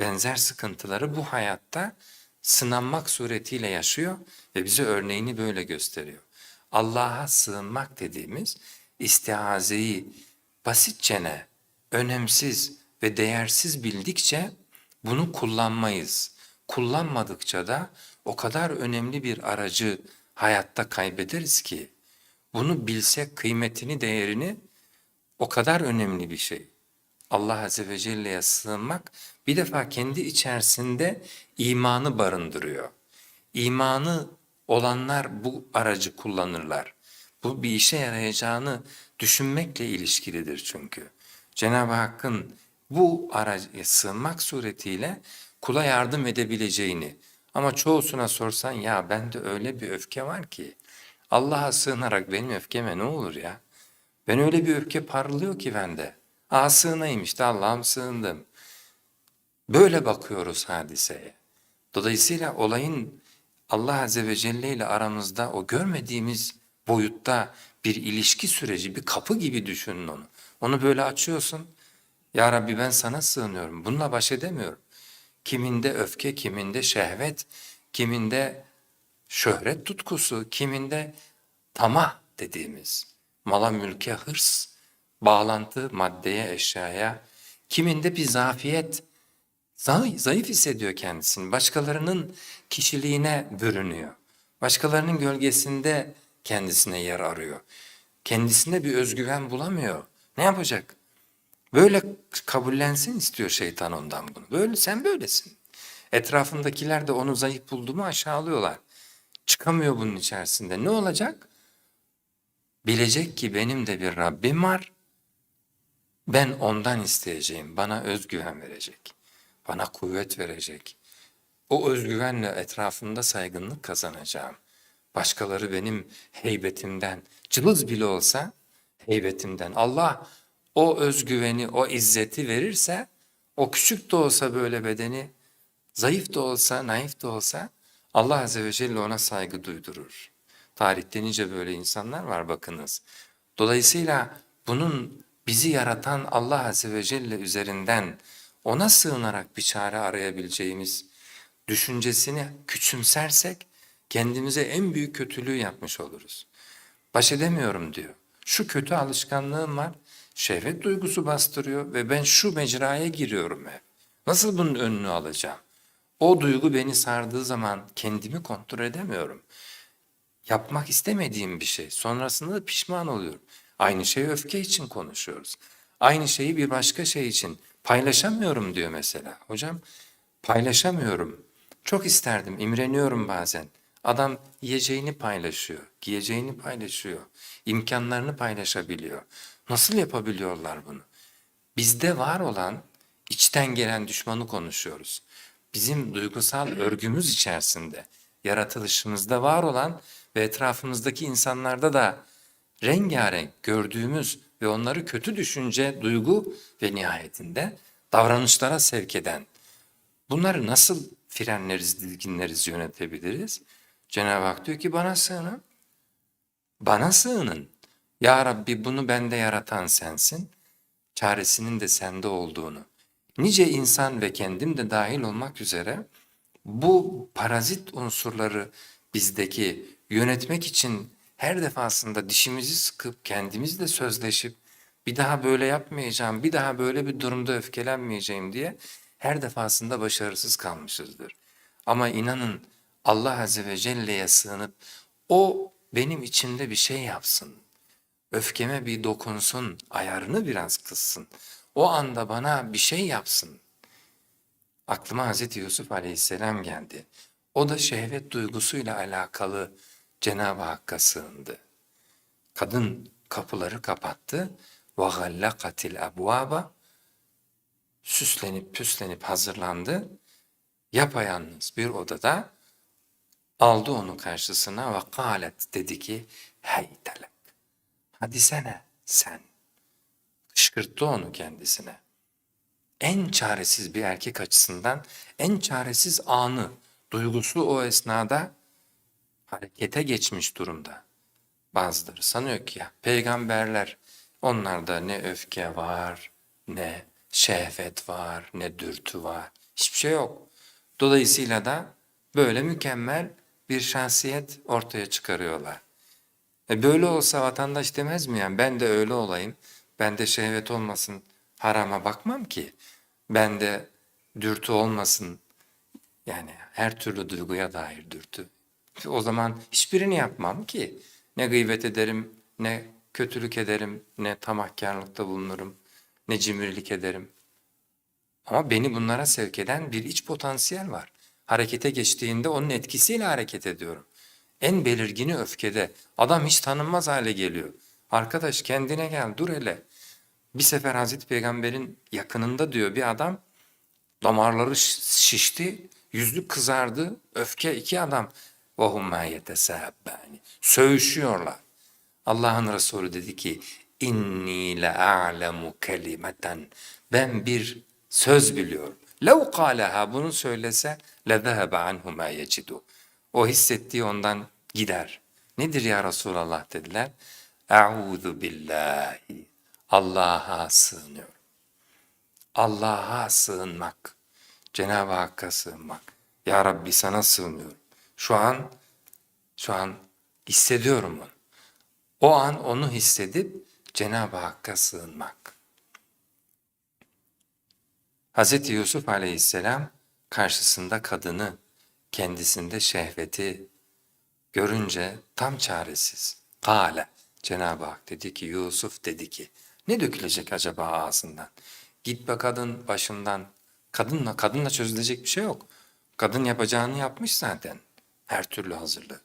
benzer sıkıntıları bu hayatta sınanmak suretiyle yaşıyor ve bize örneğini böyle gösteriyor. Allah'a sığınmak dediğimiz istiazeyi basitçene, önemsiz ve değersiz bildikçe bunu kullanmayız. Kullanmadıkça da o kadar önemli bir aracı hayatta kaybederiz ki bunu bilsek kıymetini, değerini o kadar önemli bir şey. Allah Azze ve Celle'ye sığınmak bir defa kendi içerisinde imanı barındırıyor. İmanı olanlar bu aracı kullanırlar. Bu bir işe yarayacağını düşünmekle ilişkilidir çünkü. Cenab-ı Hakk'ın bu araca sığınmak suretiyle kula yardım edebileceğini ama çoğusuna sorsan ya bende öyle bir öfke var ki Allah'a sığınarak benim öfkeme ne olur ya? Ben öyle bir öfke parlıyor ki bende. Aa sığınayım Allah'ım sığındım. Böyle bakıyoruz hadiseye. Dolayısıyla olayın Allah Azze ve Celle ile aramızda o görmediğimiz boyutta bir ilişki süreci, bir kapı gibi düşünün onu. Onu böyle açıyorsun. Ya Rabbi ben sana sığınıyorum. Bununla baş edemiyorum. Kiminde öfke, kiminde şehvet, kiminde şöhret tutkusu, kiminde tamah dediğimiz mala mülke hırs, bağlantı maddeye, eşyaya, kiminde bir zafiyet, zayıf, hissediyor kendisini, başkalarının kişiliğine bürünüyor. Başkalarının gölgesinde kendisine yer arıyor. Kendisinde bir özgüven bulamıyor. Ne yapacak? Böyle kabullensin istiyor şeytan ondan bunu. Böyle sen böylesin. Etrafındakiler de onu zayıf buldu mu aşağılıyorlar. Çıkamıyor bunun içerisinde. Ne olacak? Bilecek ki benim de bir Rabbim var. Ben ondan isteyeceğim. Bana özgüven verecek. Bana kuvvet verecek. O özgüvenle etrafımda saygınlık kazanacağım. Başkaları benim heybetimden, cılız bile olsa heybetimden. Allah o özgüveni, o izzeti verirse, o küçük de olsa böyle bedeni, zayıf da olsa, naif de olsa Allah Azze ve Celle ona saygı duydurur. Tarihte nice böyle insanlar var bakınız. Dolayısıyla bunun bizi yaratan Allah Azze ve Celle üzerinden ona sığınarak bir çare arayabileceğimiz düşüncesini küçümsersek kendimize en büyük kötülüğü yapmış oluruz. Baş edemiyorum diyor. Şu kötü alışkanlığım var, şehvet duygusu bastırıyor ve ben şu mecraya giriyorum hep. Nasıl bunun önünü alacağım? O duygu beni sardığı zaman kendimi kontrol edemiyorum. Yapmak istemediğim bir şey. Sonrasında da pişman oluyorum. Aynı şeyi öfke için konuşuyoruz. Aynı şeyi bir başka şey için paylaşamıyorum diyor mesela. Hocam paylaşamıyorum. Çok isterdim, imreniyorum bazen. Adam yiyeceğini paylaşıyor, giyeceğini paylaşıyor, imkanlarını paylaşabiliyor. Nasıl yapabiliyorlar bunu? Bizde var olan içten gelen düşmanı konuşuyoruz. Bizim duygusal örgümüz içerisinde, yaratılışımızda var olan ve etrafımızdaki insanlarda da rengarenk gördüğümüz ve onları kötü düşünce, duygu ve nihayetinde davranışlara sevk eden bunları nasıl frenleriz, dizginleriz, yönetebiliriz? Cenab-ı Hak diyor ki bana sığının. Bana sığının. Ya Rabbi bunu bende yaratan sensin. Çaresinin de sende olduğunu. Nice insan ve kendim de dahil olmak üzere bu parazit unsurları bizdeki yönetmek için her defasında dişimizi sıkıp kendimizle sözleşip bir daha böyle yapmayacağım, bir daha böyle bir durumda öfkelenmeyeceğim diye her defasında başarısız kalmışızdır. Ama inanın Allah Azze ve Celle'ye sığınıp o benim içimde bir şey yapsın. Öfkeme bir dokunsun, ayarını biraz kıssın. O anda bana bir şey yapsın. Aklıma Hazreti Yusuf Aleyhisselam geldi. O da şehvet duygusuyla alakalı Cenab-ı Hakk'a sığındı. Kadın kapıları kapattı. وَغَلَّقَتِ الْأَبْوَابَ Süslenip püslenip hazırlandı. Yapayalnız bir odada aldı onu karşısına ve kalet dedi ki heytelek. Hadi sene sen. Kışkırttı onu kendisine. En çaresiz bir erkek açısından en çaresiz anı, duygusu o esnada harekete geçmiş durumda. Bazıları sanıyor ki ya peygamberler onlarda ne öfke var, ne şehvet var, ne dürtü var. Hiçbir şey yok. Dolayısıyla da böyle mükemmel bir şahsiyet ortaya çıkarıyorlar. E böyle olsa vatandaş demez mi yani ben de öyle olayım, ben de şehvet olmasın, harama bakmam ki. Ben de dürtü olmasın, yani her türlü duyguya dair dürtü. O zaman hiçbirini yapmam ki. Ne gıybet ederim, ne kötülük ederim, ne tamahkarlıkta bulunurum, ne cimrilik ederim. Ama beni bunlara sevk eden bir iç potansiyel var. Harekete geçtiğinde onun etkisiyle hareket ediyorum. En belirgini öfkede. Adam hiç tanınmaz hale geliyor. Arkadaş kendine gel dur hele. Bir sefer Hazreti Peygamber'in yakınında diyor bir adam damarları şi- şişti, yüzlük kızardı, öfke iki adam. وَهُمَّا يَتَسَابَّانِ Söğüşüyorlar. Allah'ın Resulü dedi ki inni la a'lemu kelimeten ben bir söz biliyorum. Lev kâleha bunu söylese le zehebe anhu ma yecidu. O hissettiği ondan gider. Nedir ya Resulallah dediler. Eûzu billahi. Allah'a sığınıyorum. Allah'a sığınmak. Cenab-ı Hakk'a sığınmak. Ya Rabbi sana sığınıyorum. Şu an şu an hissediyorum onu. O an onu hissedip Cenab-ı Hakk'a sığınmak. Hz. Yusuf aleyhisselam karşısında kadını, kendisinde şehveti görünce tam çaresiz. Kale, Cenab-ı Hak dedi ki, Yusuf dedi ki, ne dökülecek acaba ağzından? Git be kadın başından, kadınla, kadınla çözülecek bir şey yok. Kadın yapacağını yapmış zaten, her türlü hazırlığı.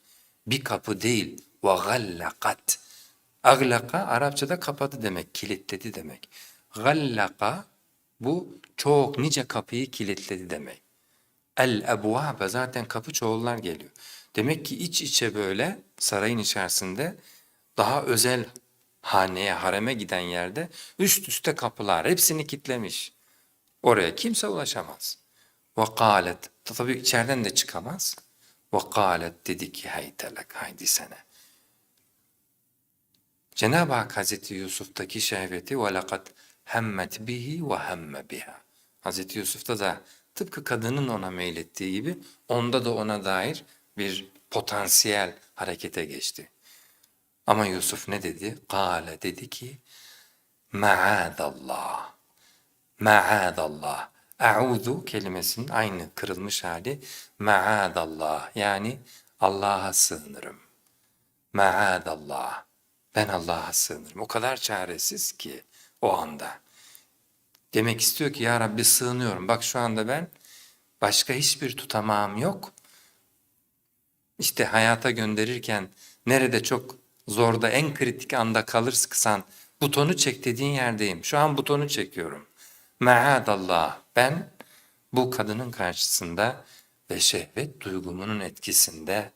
Bir kapı değil. Ve gallakat. Aglaka Arapçada kapadı demek, kilitledi demek. Gallaka bu çok nice kapıyı kilitledi demek. El ebvabe zaten kapı çoğullar geliyor. Demek ki iç içe böyle sarayın içerisinde daha özel haneye, hareme giden yerde üst üste kapılar hepsini kitlemiş. Oraya kimse ulaşamaz. Ve kâlet. Tabii içeriden de çıkamaz. Ve kâlet dedi ki haytelek haydi sene. Cenab-ı Hak Hazreti Yusuf'taki şehveti ve lekad hemmet bihi ve hemme biha. Hazreti Yusuf'ta da tıpkı kadının ona meylettiği gibi onda da ona dair bir potansiyel harekete geçti. Ama Yusuf ne dedi? Kale dedi ki Maadallah. Maadallah. Eûzu kelimesinin aynı kırılmış hali maadallah yani Allah'a sığınırım. Maadallah. Ben Allah'a sığınırım. O kadar çaresiz ki o anda. Demek istiyor ki ya Rabbi sığınıyorum. Bak şu anda ben başka hiçbir tutamağım yok. İşte hayata gönderirken nerede çok zorda en kritik anda kalırsan butonu çek dediğin yerdeyim. Şu an butonu çekiyorum. Maadallah ben bu kadının karşısında ve şehvet duygumunun etkisinde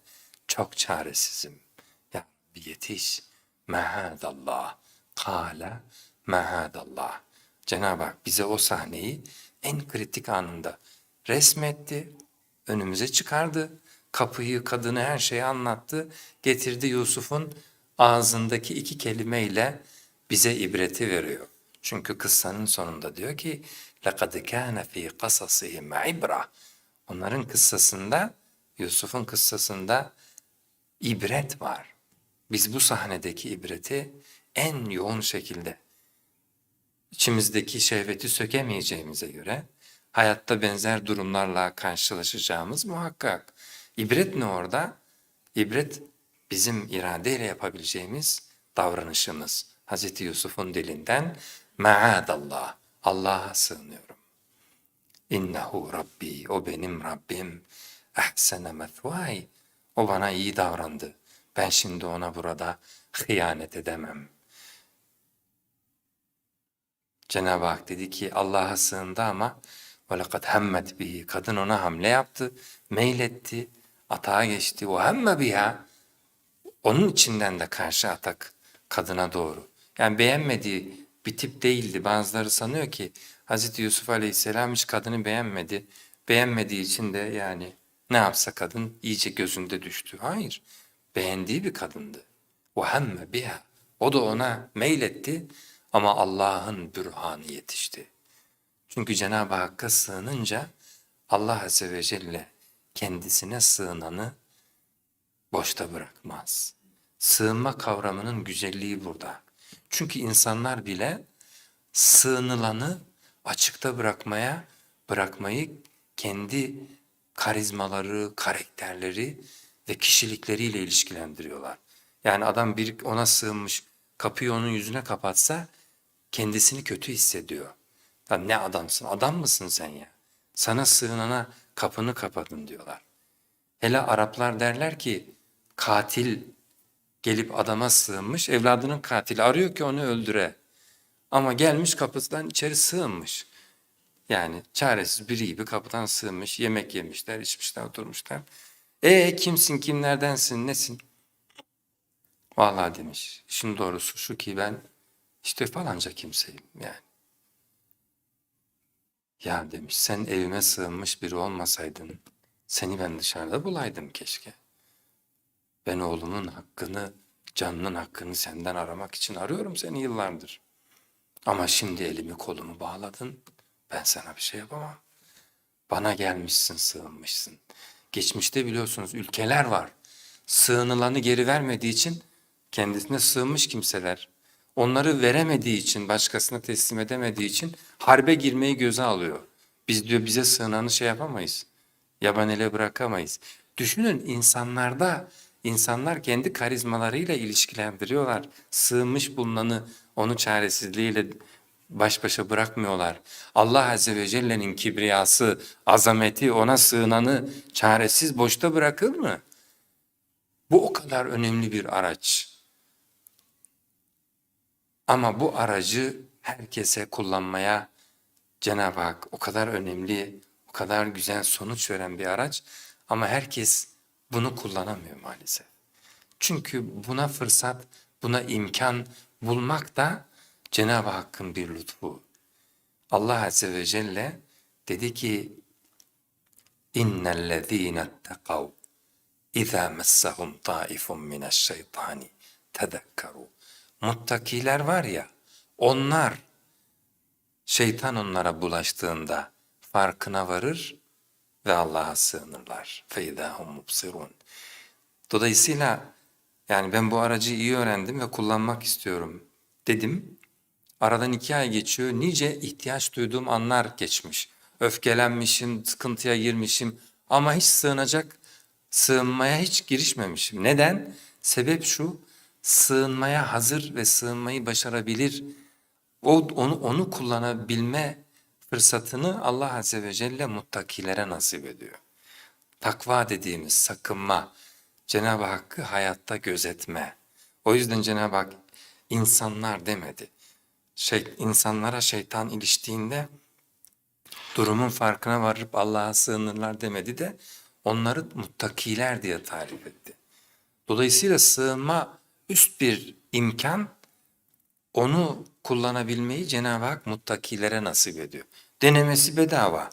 çok çaresizim. Ya bir yetiş. Maadallah. Kale maadallah. Cenab-ı Hak bize o sahneyi en kritik anında resmetti, önümüze çıkardı. Kapıyı, kadını, her şeyi anlattı. Getirdi Yusuf'un ağzındaki iki kelimeyle bize ibreti veriyor. Çünkü kıssanın sonunda diyor ki لَقَدْ كَانَ ف۪ي قَصَصِهِمْ عِبْرَةً Onların kıssasında, Yusuf'un kıssasında ibret var. Biz bu sahnedeki ibreti en yoğun şekilde içimizdeki şehveti sökemeyeceğimize göre hayatta benzer durumlarla karşılaşacağımız muhakkak. İbret ne orada? İbret bizim iradeyle yapabileceğimiz davranışımız. Hz. Yusuf'un dilinden maadallah, Allah'a sığınıyorum. İnnehu Rabbi, o benim Rabbim. Ahsene methvay, o bana iyi davrandı. Ben şimdi ona burada hıyanet edemem. Cenab-ı Hak dedi ki Allah'a sığındı ama وَلَقَدْ hemmet bihi. Kadın ona hamle yaptı, meyletti, atağa geçti. O hemme biha. Onun içinden de karşı atak kadına doğru. Yani beğenmediği bir tip değildi. Bazıları sanıyor ki Hz. Yusuf Aleyhisselam hiç kadını beğenmedi. Beğenmediği için de yani ne yapsa kadın iyice gözünde düştü. Hayır. Beğendiği bir kadındı. O hemme biha. O da ona meyletti ama Allah'ın bürhanı yetişti. Çünkü Cenab-ı Hakk'a sığınınca Allah Azze ve Celle kendisine sığınanı boşta bırakmaz. Sığınma kavramının güzelliği burada. Çünkü insanlar bile sığınılanı açıkta bırakmaya, bırakmayı kendi karizmaları, karakterleri ve kişilikleriyle ilişkilendiriyorlar. Yani adam bir ona sığınmış, kapıyı onun yüzüne kapatsa kendisini kötü hissediyor. Ya ne adamsın, adam mısın sen ya? Sana sığınana kapını kapadın diyorlar. Hele Araplar derler ki katil gelip adama sığınmış, evladının katili arıyor ki onu öldüre. Ama gelmiş kapısından içeri sığınmış. Yani çaresiz biri gibi kapıdan sığınmış, yemek yemişler, içmişler, oturmuşlar. E kimsin, kimlerdensin, nesin? Vallahi demiş, işin doğrusu şu ki ben işte falanca kimseyim yani. Ya demiş, sen evime sığınmış biri olmasaydın, seni ben dışarıda bulaydım keşke. Ben oğlumun hakkını, canının hakkını senden aramak için arıyorum seni yıllardır. Ama şimdi elimi kolumu bağladın, ben sana bir şey yapamam. Bana gelmişsin, sığınmışsın. Geçmişte biliyorsunuz ülkeler var. Sığınılanı geri vermediği için kendisine sığınmış kimseler. Onları veremediği için, başkasına teslim edemediği için harbe girmeyi göze alıyor. Biz diyor bize sığınanı şey yapamayız. Yaban ele bırakamayız. Düşünün insanlarda, insanlar kendi karizmalarıyla ilişkilendiriyorlar. Sığınmış bulunanı onu çaresizliğiyle baş başa bırakmıyorlar. Allah Azze ve Celle'nin kibriyası, azameti ona sığınanı çaresiz boşta bırakır mı? Bu o kadar önemli bir araç. Ama bu aracı herkese kullanmaya Cenab-ı Hak o kadar önemli, o kadar güzel sonuç veren bir araç ama herkes bunu kullanamıyor maalesef. Çünkü buna fırsat, buna imkan bulmak da Cenab-ı Hakk'ın bir lütfu. Allah Azze ve Celle dedi ki İnnellezîne etteqav İzâ messahum taifun mineşşeytani tedekkaru. Muttakiler var ya, onlar şeytan onlara bulaştığında farkına varır ve Allah'a sığınırlar. Feydâhum mubsirun. Dolayısıyla yani ben bu aracı iyi öğrendim ve kullanmak istiyorum dedim. Aradan iki ay geçiyor. Nice ihtiyaç duyduğum anlar geçmiş. Öfkelenmişim, sıkıntıya girmişim ama hiç sığınacak, sığınmaya hiç girişmemişim. Neden? Sebep şu, sığınmaya hazır ve sığınmayı başarabilir, o, onu, onu kullanabilme fırsatını Allah Azze ve Celle muttakilere nasip ediyor. Takva dediğimiz sakınma, Cenab-ı Hakk'ı hayatta gözetme. O yüzden Cenab-ı Hak insanlar demedi. Şey, insanlara şeytan iliştiğinde durumun farkına varıp Allah'a sığınırlar demedi de onları muttakiler diye tarif etti. Dolayısıyla sığınma üst bir imkan, onu kullanabilmeyi Cenab-ı Hak muttakilere nasip ediyor. Denemesi bedava.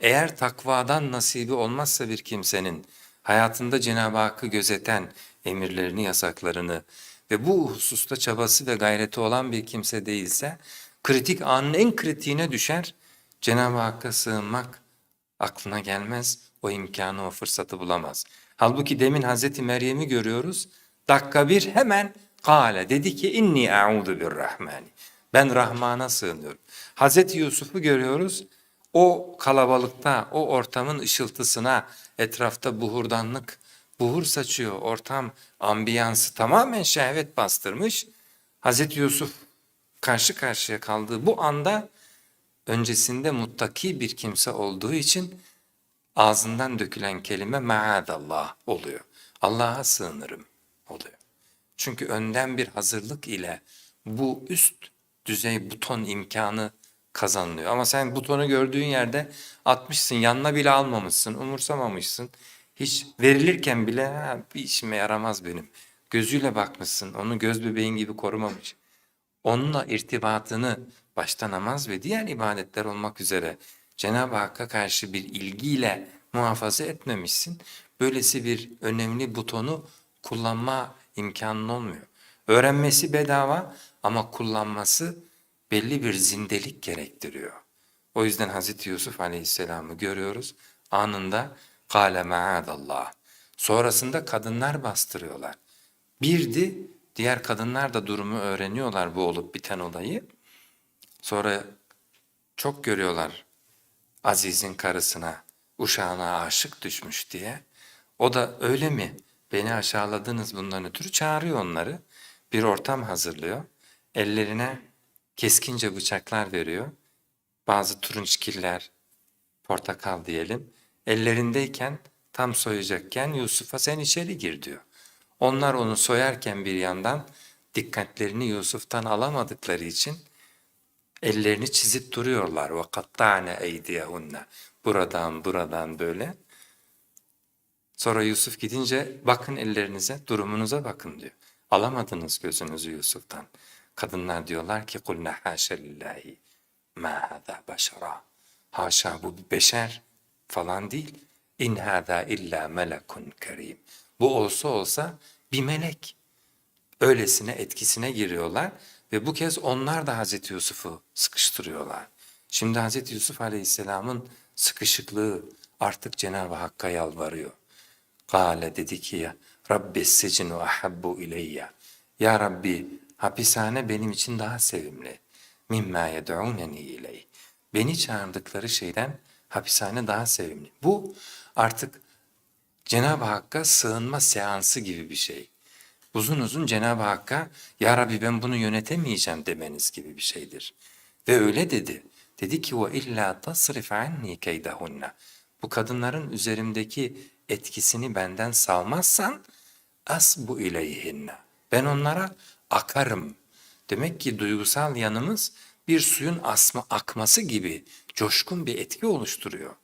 Eğer takvadan nasibi olmazsa bir kimsenin hayatında Cenab-ı Hakk'ı gözeten emirlerini, yasaklarını ve bu hususta çabası ve gayreti olan bir kimse değilse kritik anın en kritiğine düşer. Cenab-ı Hakk'a sığınmak aklına gelmez. O imkanı, o fırsatı bulamaz. Halbuki demin Hazreti Meryem'i görüyoruz. Dakika bir hemen kâle dedi ki inni a'udu birrahmani. Ben Rahman'a sığınıyorum. Hazreti Yusuf'u görüyoruz. O kalabalıkta, o ortamın ışıltısına, etrafta buhurdanlık, buhur saçıyor. Ortam, ambiyansı tamamen şehvet bastırmış. Hazreti Yusuf karşı karşıya kaldığı bu anda öncesinde muttaki bir kimse olduğu için ağzından dökülen kelime maadallah oluyor. Allah'a sığınırım oluyor. Çünkü önden bir hazırlık ile bu üst düzey buton imkanı kazanılıyor. Ama sen butonu gördüğün yerde atmışsın, yanına bile almamışsın, umursamamışsın. Hiç verilirken bile bir işime yaramaz benim. Gözüyle bakmışsın, onu göz bebeğin gibi korumamış. Onunla irtibatını başta namaz ve diğer ibadetler olmak üzere Cenab-ı Hakk'a karşı bir ilgiyle muhafaza etmemişsin. Böylesi bir önemli butonu kullanma imkanın olmuyor. Öğrenmesi bedava ama kullanması belli bir zindelik gerektiriyor. O yüzden Hazreti Yusuf Aleyhisselam'ı görüyoruz. anında kâle maadallah. Sonrasında kadınlar bastırıyorlar. Birdi, diğer kadınlar da durumu öğreniyorlar bu olup biten olayı. Sonra çok görüyorlar Aziz'in karısına, uşağına aşık düşmüş diye. O da öyle mi? Beni aşağıladınız bundan ötürü çağırıyor onları. Bir ortam hazırlıyor. Ellerine keskince bıçaklar veriyor. Bazı turunçgiller, portakal diyelim. Ellerindeyken tam soyacakken Yusuf'a sen içeri gir diyor. Onlar onu soyarken bir yandan dikkatlerini Yusuf'tan alamadıkları için ellerini çizip duruyorlar. وَقَطَّعْنَ اَيْدِيَهُنَّ Buradan buradan böyle. Sonra Yusuf gidince bakın ellerinize, durumunuza bakın diyor. Alamadınız gözünüzü Yusuf'tan. Kadınlar diyorlar ki قُلْنَا حَاشَ لِلّٰهِ مَا هَذَا بَشَرًا Haşa bu bir beşer falan değil. İn hâzâ illâ melekun kerim. Bu olsa olsa bir melek. Öylesine etkisine giriyorlar ve bu kez onlar da Hazreti Yusuf'u sıkıştırıyorlar. Şimdi Hazreti Yusuf Aleyhisselam'ın sıkışıklığı artık Cenab-ı Hakk'a yalvarıyor. Kale dedi ki ya Rabbi secinu ahabbu ileyya. Ya Rabbi hapishane benim için daha sevimli. Mimma yed'uneni ileyh. Beni çağırdıkları şeyden hapishane daha sevimli. Bu artık Cenab-ı Hakk'a sığınma seansı gibi bir şey. Uzun uzun Cenab-ı Hakk'a Ya Rabbi ben bunu yönetemeyeceğim demeniz gibi bir şeydir. Ve öyle dedi. Dedi ki ve illa tasrif anni keydahunna. Bu kadınların üzerimdeki etkisini benden salmazsan asbu ileyhinne. Ben onlara akarım. Demek ki duygusal yanımız bir suyun asma, akması gibi coşkun bir etki oluşturuyor.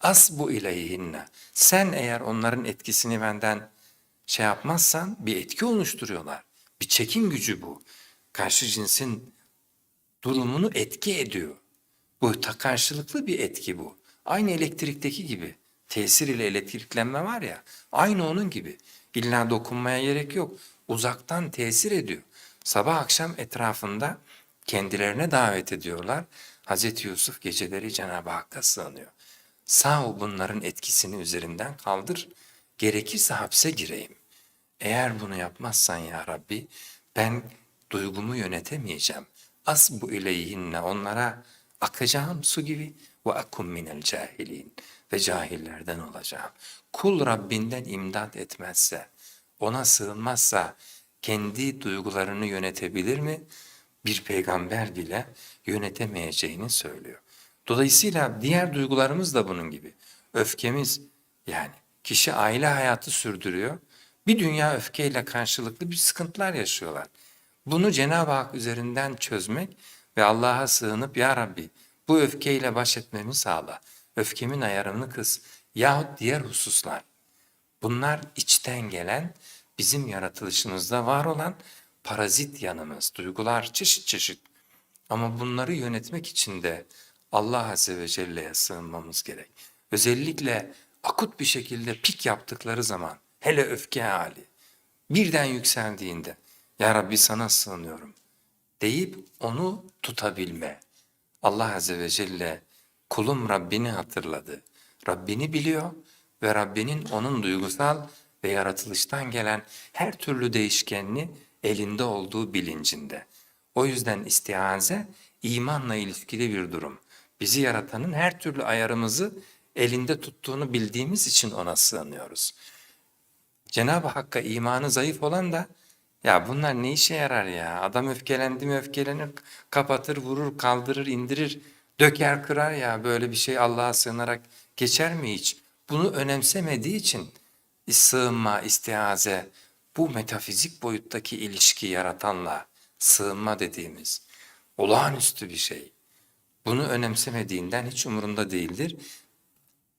Asbu ileyhinne. Sen eğer onların etkisini benden şey yapmazsan bir etki oluşturuyorlar. Bir çekim gücü bu. Karşı cinsin durumunu etki ediyor. Bu karşılıklı bir etki bu. Aynı elektrikteki gibi. Tesir ile elektriklenme var ya, aynı onun gibi. İlla dokunmaya gerek yok. Uzaktan tesir ediyor. Sabah akşam etrafında kendilerine davet ediyorlar. Hazreti Yusuf geceleri Cenab-ı Hakk'a sığınıyor. Sağ ol bunların etkisini üzerimden kaldır. Gerekirse hapse gireyim. Eğer bunu yapmazsan ya Rabbi ben duygumu yönetemeyeceğim. As bu ileyhinne onlara akacağım su gibi ve akum minel cahilin ve cahillerden olacağım. Kul Rabbinden imdat etmezse, ona sığınmazsa kendi duygularını yönetebilir mi? Bir peygamber bile yönetemeyeceğini söylüyor. Dolayısıyla diğer duygularımız da bunun gibi. Öfkemiz yani kişi aile hayatı sürdürüyor. Bir dünya öfkeyle karşılıklı bir sıkıntılar yaşıyorlar. Bunu Cenab-ı Hak üzerinden çözmek ve Allah'a sığınıp Ya Rabbi bu öfkeyle baş etmemi sağla. Öfkemin ayarını kız. Yahut diğer hususlar. Bunlar içten gelen, bizim yaratılışımızda var olan parazit yanımız, duygular çeşit çeşit. Ama bunları yönetmek için de Allah Azze ve Celle'ye sığınmamız gerek. Özellikle akut bir şekilde pik yaptıkları zaman, hele öfke hali, birden yükseldiğinde, Ya Rabbi sana sığınıyorum deyip onu tutabilme. Allah Azze ve Celle kulum Rabbini hatırladı. Rabbini biliyor ve Rabbinin onun duygusal ve yaratılıştan gelen her türlü değişkenini elinde olduğu bilincinde. O yüzden istiaze imanla ilişkili bir durum. Bizi yaratanın her türlü ayarımızı elinde tuttuğunu bildiğimiz için ona sığınıyoruz. Cenab-ı Hakk'a imanı zayıf olan da ya bunlar ne işe yarar ya? Adam öfkelendi mi öfkelenir, kapatır, vurur, kaldırır, indirir, döker, kırar ya. Böyle bir şey Allah'a sığınarak geçer mi hiç? Bunu önemsemediği için sığınma, istiaze, bu metafizik boyuttaki ilişki yaratanla sığınma dediğimiz olağanüstü bir şey. Bunu önemsemediğinden hiç umurunda değildir.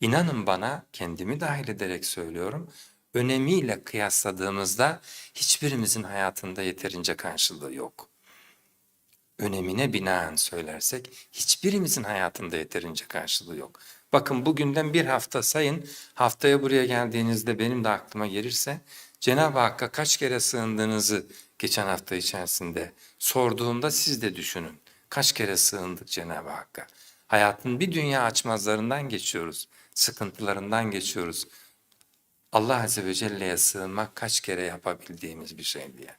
İnanın bana kendimi dahil ederek söylüyorum. Önemiyle kıyasladığımızda hiçbirimizin hayatında yeterince karşılığı yok. Önemine binaen söylersek hiçbirimizin hayatında yeterince karşılığı yok. Bakın bugünden bir hafta sayın, haftaya buraya geldiğinizde benim de aklıma gelirse Cenab-ı Hakk'a kaç kere sığındığınızı geçen hafta içerisinde sorduğumda siz de düşünün. Kaç kere sığındık Cenab-ı Hakk'a? Hayatın bir dünya açmazlarından geçiyoruz. sıkıntılarından geçiyoruz. Allah Azze ve Celle'ye sığınmak kaç kere yapabildiğimiz bir şey diye.